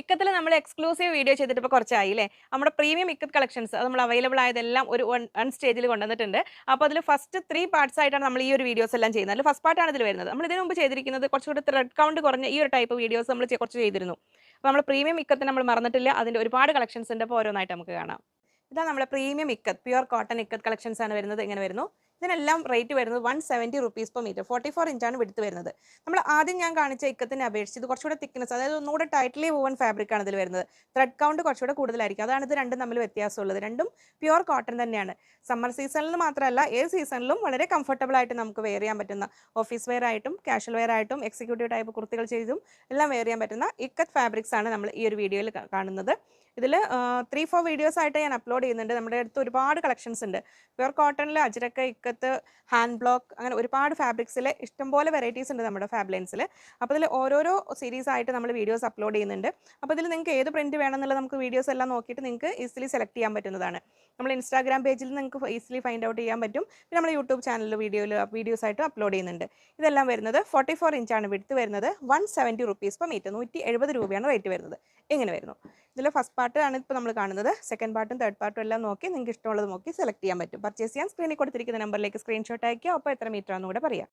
ഇക്കത്തിൽ നമ്മൾ exclusive video ചെയ്തിട്ട് ഇപ്പോൾ കുറച്ചായി അല്ലേ നമ്മുടെ പ്രീമിയം ഇക്കത്ത് കളക്ഷൻസ് അത് നമ്മൾ അവൈലബിൾ ആയതെല്ലാം ഒരു വൺ വൺ സ്റ്റേജിൽ കൊണ്ടുവന്നിട്ടുണ്ട്. അപ്പോൾ അതിൽ ഫസ്റ്റ് ത്രീ പാർട്സ് ആയിട്ടാണ് നമ്മൾ ഈ ഒരു വീഡിയോസ് എല്ലാം ചെയ്യുന്നത്. അതിൽ ഫസ്റ്റ് പാർട്ടാണ് ഇതിൽ വരുന്നത്. നമ്മൾ ഇതിനു മുമ്പ് ചെയ്തിരിക്കുന്നത് കുറച്ചുകൂടി ത്രെഡ് കൗണ്ട് കുറഞ്ഞ ഈ ഒരു ടൈപ്പ് വീഡിയോസ് നമ്മൾ കുറച്ച് ചെയ്തിരുന്നു. അപ്പോൾ നമ്മൾ പ്രീമിയം ഇക്കത്ത് നമ്മൾ മറന്നിട്ടില്ല. അതിന്റെ ഒരുപാട് കളക്ഷൻസ് ഉണ്ട്. അപ്പോൾ ഓരോന്നായിട്ട് നമുക്ക് കാണാം. ഇതാണ് നമ്മുടെ premium ikat pure cotton ikat collections ആണ് വരുന്നത്. ഇങ്ങനെ വരുന്നു. ഇതിനെല്ലാം റേറ്റ് വരുന്നത് one seventy rupees per metre forty four ഇഞ്ചാണ് വിടുത്ത് വരുന്നത്. നമ്മൾ ആദ്യം ഞാൻ കാണിച്ച ഇക്കത്തിനെ അപേക്ഷിച്ച് ഇത് കുറച്ചുകൂടെ തിക്നെസ് അതായത് ഒന്നുകൂടെ ടൈറ്റ്ലി വൂവൻ ഫാബ്രിക് ആണ് ഇതിൽ വരുന്നത്. ത്രെഡ് കൗണ്ട് കുറച്ചുകൂടെ കൂടുതലായിരിക്കും. അതാണ് ഇത് രണ്ടും തമ്മിൽ വ്യത്യാസമുള്ളത്. രണ്ടും പ്യുർ കോട്ടൺ തന്നെയാണ്. സമ്മർ സീസണിൽ മാത്രമല്ല ഏത് സീസണിലും വളരെ കംഫർട്ടബിൾ ആയിട്ട് നമുക്ക് വെയർ ചെയ്യാൻ പറ്റുന്ന ഓഫീസ് വെയർ ആയിട്ടും കാഷ്വൽ വെയർ ആയിട്ടും എക്സിക്യൂട്ടീവ് ടൈപ്പ് കുർത്തികൾ ചെയ്തും എല്ലാം വെയർ ചെയ്യാൻ പറ്റുന്ന ഇക്കത്ത് ഫാബ്രിക്സ് ആണ് നമ്മൾ ഈ ഒരു വീഡിയോയിൽ കാണുന്നത്. ഇതിൽ ത്രീ ഫോർ വീഡിയോസ് ആയിട്ട് ഞാൻ അപ്ലോഡ് ചെയ്യുന്നുണ്ട്. നമ്മുടെ അടുത്ത് ഒരുപാട് കളക്ഷൻസ് ഉണ്ട്. പ്യുവർ കോട്ടണിൽ അജിരക്ക ഇക്കത്ത് ഹാൻഡ് ബ്ലോക്ക് അങ്ങനെ ഒരുപാട് ഫാബ്രിക്സിൽ ഇഷ്ടംപോലെ വെറൈറ്റീസ് ഉണ്ട് നമ്മുടെ ഫാബ്ലൈൻസിൽ അപ്പോൾ ഇതിൽ ഓരോരോ സീരീസ് ആയിട്ട് നമ്മൾ വീഡിയോസ് അപ്ലോഡ് ചെയ്യുന്നുണ്ട്. അപ്പോൾ ഇതിൽ നിങ്ങൾക്ക് ഏത് പ്രിന്റ് വേണമെന്നുള്ള നമുക്ക് വീഡിയോസ് എല്ലാം നോക്കിയിട്ട് നിങ്ങൾക്ക് ഈസിലി സെലക്ട് ചെയ്യാൻ പറ്റുന്നതാണ്. നമ്മൾ ഇൻസ്റ്റാഗ്രാം പേജിൽ നിങ്ങൾക്ക് ഈസിലി ഫൈൻഡ് ഔട്ട് ചെയ്യാൻ പറ്റും. പിന്നെ നമ്മൾ യൂട്യൂബ് ചാനലിൽ വീഡിയോയിൽ വീഡിയോസ് ആയിട്ട് അപ്ലോഡ് ചെയ്യുന്നുണ്ട്. ഇതെല്ലാം വരുന്നത് ഫോർട്ടി ഫോർ ഇഞ്ചാണ് വിടുത്ത് വരുന്നത് one seventy rupees per metre നൂറ്റി എഴുപത് രൂപയാണ് റേറ്റ് വരുന്നത്. ഇങ്ങനെ വരുന്നു. ഇതിൽ ഫസ്റ്റ് പാർട്ടാണ് ഇപ്പോൾ നമ്മൾ കാണുന്നത്. സെക്കൻഡ് പാർട്ടും തേർഡ് പാർട്ടും എല്ലാം നോക്കി നിങ്ങൾക്ക് ഇഷ്ടമുള്ളത് നോക്കി സെലക്ട് ചെയ്യാൻ പറ്റും. പർച്ചേസ് ചെയ്യാൻ സ്ക്രീനിൽ കൊടുത്തിരിക്കുന്ന നമ്പറിലേക്ക് സ്ക്രീൻഷോട്ട് അയക്കുക അപ്പോൾ എത്ര മീറ്റർ ആണെന്ന് കൂടെ പറയാം.